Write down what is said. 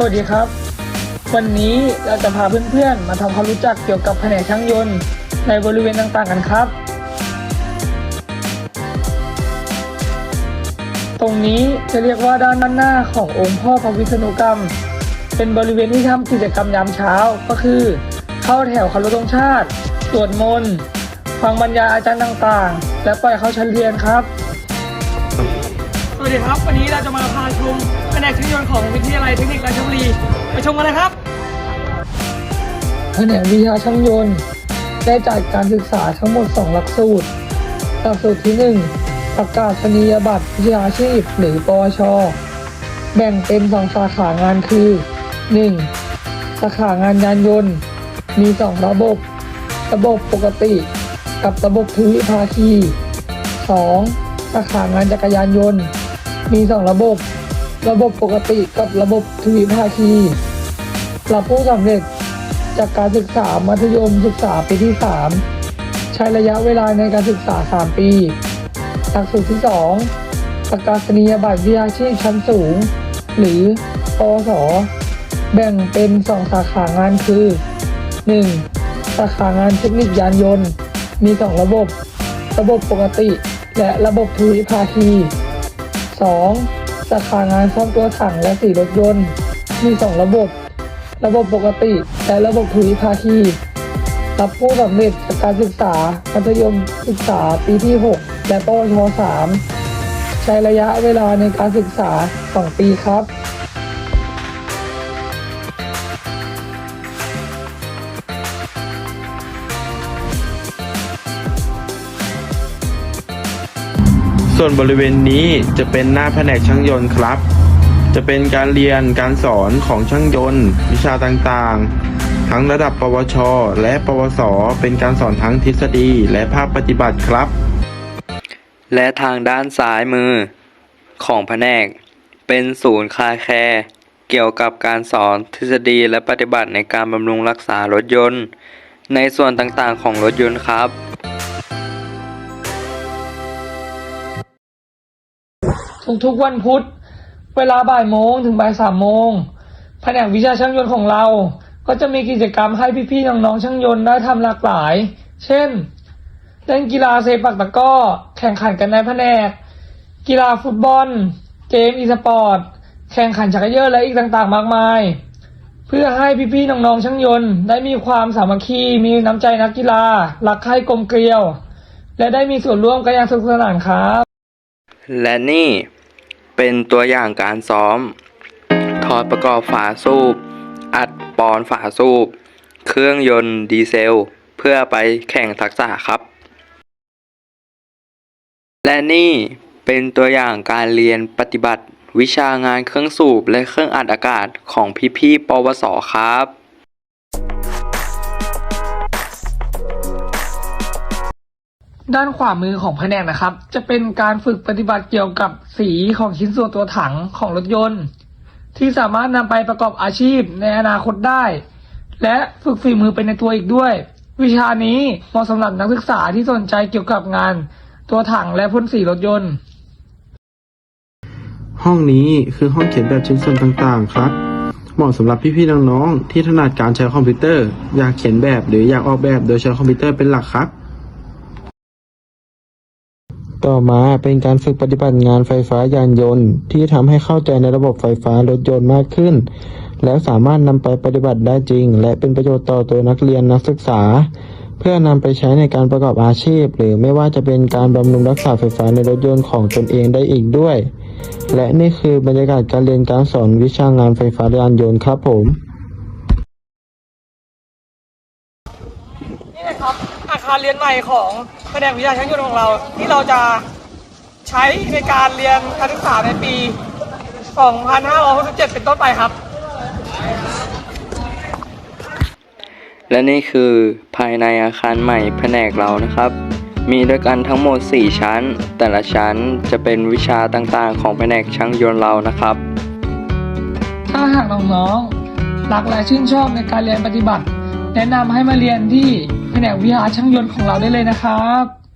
สวัสดีครับ วันนี้เราจะพาเพื่อนๆ มาทำความรู้จักเกี่ยวกับแผนกช่างยนต์ในบริเวณต่างๆกันครับ ตรงนี้จะเรียกว่าด้านหน้าขององค์พ่อพระวิษณุกรรม เป็นบริเวณที่ทำกิจกรรมยามเช้าก็คือ เข้าแถวคารพธงชาติสวดมนต์ฟังบรรยายอาจารย์ต่างๆ และปล่อยเข้าชั้นเรียนครับ สวัสดีครับ วันนี้เราจะมาพาชม นกช่างยนต์ของวิทยาลัยเทคนิคราชบุรีไปชมกันเลยครับแผนกวิชาช่างยนต์ได้จัดการศึกษาทั้งหมด 2 หลักสูตร หลักสูตรที่ 1 ประกาศนียบัตรวิชาชีพ หรือปวชแบ่งเป็น 2 สาขางานคือ 1. สาขางานยานยนต์ มี 2 ระบบ ระบบปกติ กับระบบทวิภาคี 2. สาขางานจักรยานยนต์ มี 2 ระบบ ระบบปกติกับระบบทวิภาคีหลับผู้สำเร็จจากการศึกษามัธยมศึกษาปีที่ 3 ใช้ระยะเวลาในการศึกษา 3 ปีหลักสูตรที่ 2 ประกาศนียบัตรวิชาชีพชั้นสูง หรือปวสแบ่งเป็น 2 สาขางานคือ 1. สาขางานเทคนิคยานยนต์ มี 2 ระบบ ระบบปกติ และระบบทวิภาคี 2. สาขางานซ่อมตัวถังและสีรถยนต์ มี 2 ระบบ ระบบปกติ และระบบทวิภาคี รับผู้สำเร็จจากการศึกษามัธยมศึกษาปีที่ 6 และปวช3ใช้ระยะเวลาในการศึกษา 2 ปีครับ ส่วนบริเวณนี้จะเป็นหน้าแผนกช่างยนต์ครับ จะเป็นการเรียนการสอนของช่างยนต์ วิชาต่างๆ ทั้งระดับปวช และปวส เป็นการสอนทั้งทฤษฎีและภาคปฏิบัติครับ และทางด้านซ้ายมือของแผนก เป็นศูนย์คาแคร์เกี่ยวกับการสอนทฤษฎีและปฏิบัติในการบำรุงรักษารถยนต์ ในส่วนต่างๆของรถยนต์ครับ ทุกๆวันพุธ เวลาบ่ายโมงถึงบ่ายสามโมงแผนกวิชาช่างยนต์ของเรา ก็จะมีกิจกรรมให้พี่ๆน้องๆช่างยนต์ได้ทำหลากหลาย เช่น เล่นกีฬาเซปักตะก้อ แข่งขันกันในแผนก กีฬาฟุตบอล เกมอีสปอร์ต แข่งขันชักเยอะและอีกต่างๆ มากมาย เพื่อให้พี่ๆน้องๆช่างยนต์ได้มีความสามัคคี มีน้ำใจนักกีฬารักใคร่กลมเกลียว และได้มีส่วนร่วมกันอย่างสนุกสนานครับ และนี่ เป็นตัวอย่างการซ้อม ถอดประกอบฝาสูบ อัดปอนฝาสูบ เครื่องยนต์ดีเซล เพื่อไปแข่งทักษะครับ และนี่เป็นตัวอย่างการเรียนปฏิบัติวิชางานเครื่องสูบและเครื่องอัดอากาศของพี่ๆ ปวส ครับ ด้านขวามือของแผนกนะครับ จะเป็นการฝึกปฏิบัติเกี่ยวกับสีของชิ้นส่วนตัวถังของรถยนต์ ที่สามารถนำไปประกอบอาชีพในอนาคตได้ และฝึกฝีมือเป็นในตัวอีกด้วย วิชานี้เหมาะสำหรับนักศึกษาที่สนใจเกี่ยวกับงานตัวถังและพ่นสีรถยนต์ ห้องนี้คือห้องเขียนแบบชิ้นส่วนต่างๆ ครับ เหมาะสำหรับพี่ๆน้องๆที่ถนัดการใช้คอมพิวเตอร์ อยากเขียนแบบหรืออยากออกแบบโดยใช้คอมพิวเตอร์เป็นหลักครับ ต่อมาเป็นการฝึกปฏิบัติงานไฟฟ้ายานยนต์ ที่ทำให้เข้าใจในระบบไฟฟ้ารถยนต์มากขึ้น แล้วสามารถนำไปปฏิบัติได้จริง และเป็นประโยชน์ต่อตัวนักเรียนนักศึกษา เพื่อนำไปใช้ในการประกอบอาชีพ หรือไม่ว่าจะเป็นการบำรุงรักษาไฟฟ้าในรถยนต์ของตนเองได้อีกด้วย และนี่คือบรรยากาศการเรียนการสอนวิชางานไฟฟ้ายานยนต์ครับผม นี่นะครับอาคารเรียนใหม่ของแผนกวิชาช่างยนต์ของเรา ที่เราจะใช้ในการเรียนการศึกษาในปี 2567 เป็นต้นไปครับ และนี่คือภายในอาคารใหม่แผนกเรานะครับ มีด้วยกันทั้งหมด 4 ชั้น แต่ละชั้นจะเป็นวิชาต่างๆ ของแผนกช่างยนต์เรานะครับ ถ้าหากน้องๆรักและชื่นชอบในการเรียนปฏิบัติ แนะนำให้มาเรียนที่ แผนกวิชาช่างยนต์ของเราได้เลยนะครับ